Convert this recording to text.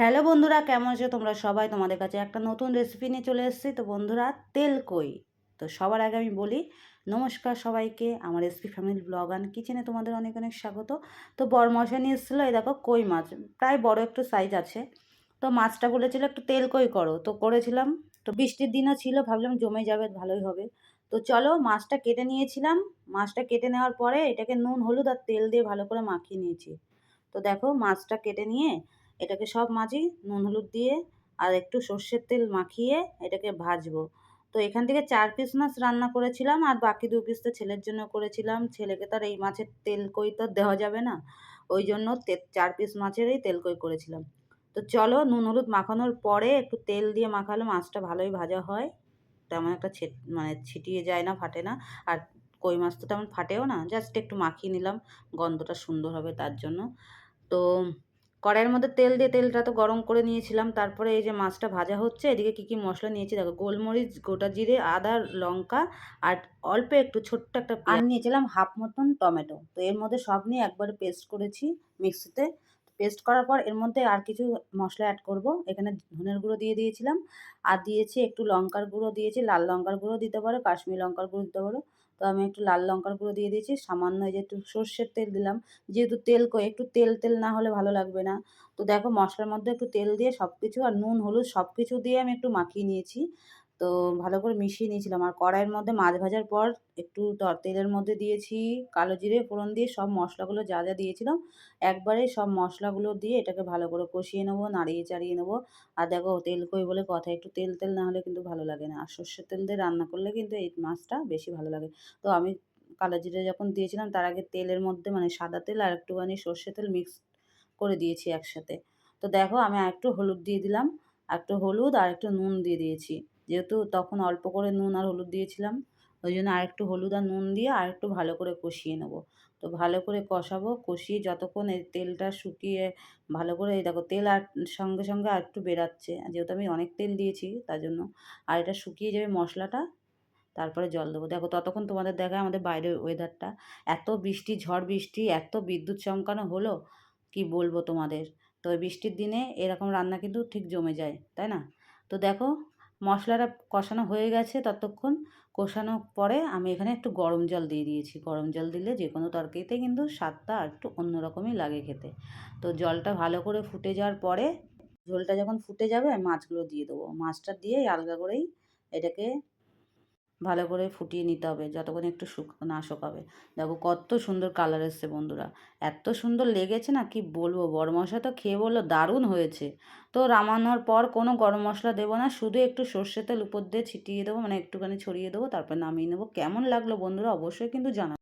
Hello বন্ধুরা, কেমন আছো তোমরা সবাই? তোমাদের কাছে একটা নতুন রেসিপি নিয়ে চলে এসেছি। তো বন্ধুরা, তেল কই? তো সবার আগে আমি বলি, নমস্কার সবাইকে। আমার এসপি ফ্যামিলি ব্লগ অ্যান্ড কিচেনে তোমাদের অনেক অনেক স্বাগত। তো বড় মশা নিয়ে এসেছিল, এই দেখো কই মাছ। প্রায় বড় একটু সাইজ আছে। তো মাছটা বলেছিল, একটু তেল কই করো? তো করেছিলাম। তো বৃষ্টির দিনও ছিল, ভাবলাম জমে যাবে, ভালোই হবে। তো চলো মাছটা কেটে নিয়েছিলাম। মাছটা কেটে নেওয়ার পরে এটাকে নুন, হলুদ আর তেল দিয়ে ভালো করে মাখিয়ে নিয়েছি। তো দেখো মাছটা কেটে নিয়ে এটাকে সব মাঝি নুন, হলুদ দিয়ে আর একটু সর্ষের তেল মাখিয়ে এটাকে ভাজবো। তো এখান থেকে চার পিস মাছ রান্না করেছিলাম আর বাকি দু পিস তো ছেলের জন্য করেছিলাম। ছেলেকে তো আর এই মাছের তেল কই তো দেওয়া যাবে না। ওই জন্য চার পিস মাছেরই তেল কই করেছিলাম। তো চলো নুন, হলুদ মাখানোর পরে একটু তেল দিয়ে মাখালে মাছটা ভালোই ভাজা হয়। তেমন একটা মানে ছিটিয়ে যায় না, ফাটে না। আর কই মাছ তো তেমন ফাটেও না, জাস্ট একটু মাখিয়ে নিলাম, গন্ধটা সুন্দর হবে তার জন্য। তো কড়াইয়ের মধ্যে তেল দিয়ে তেলটা তো গরম করে নিয়েছিলাম, তারপরে এই যে মাছটা ভাজা হচ্ছে, এদিকে কী কী মশলা নিয়েছি দেখো, গোলমরিচ, গোটা জিরে, আদা, লঙ্কা আর অল্প একটু ছোট্ট একটা আর নিয়েছিলাম হাফ মতন টমেটো, তো এর মধ্যে সব নিয়ে একবারে পেস্ট করেছি মিক্সিতে। পেস্ট করার পর এর মধ্যে আর কিছু মশলা অ্যাড করব, এখানে ধনের গুঁড়ো দিয়ে দিয়েছিলাম, আর দিয়েছি একটু লঙ্কার গুঁড়ো দিয়েছি, লাল লঙ্কার গুঁড়ো দিতে পারো, কাশ্মীর লঙ্কার গুঁড়ো দিতে পারো। তো আমি একটু লাল লঙ্কার গুঁড়ো দিয়ে দিয়েছি। সামান্য এই যে একটু সর্ষের তেল দিলাম। যেহেতু তেল একটু তেল তেল না হলে ভালো লাগবে না। তো দেখো মশলার মধ্যে একটু তেল দিয়ে সব কিছু আর নুন, হলুদ সব কিছু দিয়ে আমি একটু মাখিয়ে নিয়েছি। তো ভালো করে মিশিয়ে নিয়েছিলাম। আর কড়াইয়ের মধ্যে মাছ ভাজার পর একটু তেলের মধ্যে দিয়েছি কালো জিরে, ফোড়ন দিয়ে সব মশলাগুলো যা যা দিয়েছিলাম, একবারে সব মশলাগুলো দিয়ে এটাকে ভালো করে কষিয়ে নেব, নাড়িয়ে চাড়িয়ে নেব। আর দেখো তেল কই বলে কথা, একটু তেল তেল না হলে কিন্তু ভালো লাগে না। আর সর্ষের তেল দিয়ে রান্না করলে কিন্তু এই মাছটা বেশি ভালো লাগে। তো আমি কালো জিরে যখন দিয়েছিলাম, তার আগে তেলের মধ্যে মানে সাদা তেল আর একটুখানি সর্ষে তেল মিক্স করে দিয়েছি একসাথে। তো দেখো আমি একটু হলুদ দিয়ে দিলাম, একটু হলুদ আর একটু নুন দিয়ে দিয়েছি। যেহেতু তখন অল্প করে নুন আর হলুদ দিয়েছিলাম, ওই জন্য আরেকটু হলুদ আর নুন দিয়ে আর একটু ভালো করে কষিয়ে নেব। তো ভালো করে কষাবো, কষিয়ে যতক্ষণ এই তেলটা শুকিয়ে ভালো করে এই দেখো তেল আর সঙ্গে সঙ্গে আর একটু বেরাচ্ছে, যেহেতু আমি অনেক তেল দিয়েছি তার জন্য। আর এটা শুকিয়ে যাবে মশলাটা, তারপরে জল দেবো। দেখো ততক্ষণ তোমাদের দেখায় আমাদের বাইরের ওয়েদারটা এত বৃষ্টি, ঝড় বৃষ্টি, এত বিদ্যুৎ চমকানো হলো, কি বলব তোমাদের? তো বৃষ্টির দিনে এরকম রান্না কিন্তু ঠিক জমে যায়, তাই না? তো দেখো মশলাটা কষানো হয়ে গেছে ততক্ষণ। কষানোর পরে আমি এখানে একটু গরম জল দিয়ে দিয়েছি। গরম জল দিলে যে কোনো তরকারিতে কিন্তু স্বাদটা একটু অন্যরকমই লাগে খেতে। তো জলটা ভালো করে ফুটে যাওয়ার পরে ঝোলটা যখন ফুটে যাবে মাছগুলো দিয়ে দেবো। মাছটা দিয়ে আলগা করেই এটাকে ভালো করে ফুটিয়ে নিতে হবে, যতক্ষণ একটু শুক, না শোকাবে। দেখো কত সুন্দর কালার এসছে বন্ধুরা। এত সুন্দর লেগেছে না, কি বলব? গরম মশলা তো খেয়ে বলল দারুণ হয়েছে। তো রামানোর পর কোনো গরম মশলা দেবো না, শুধু একটু সর্ষে তেল উপর দিয়ে ছিটিয়ে দেবো মানে একটুখানি ছড়িয়ে দেবো, তারপর নামিয়ে নেব। কেমন লাগল বন্ধুরা? অবশ্যই কিন্তু জানা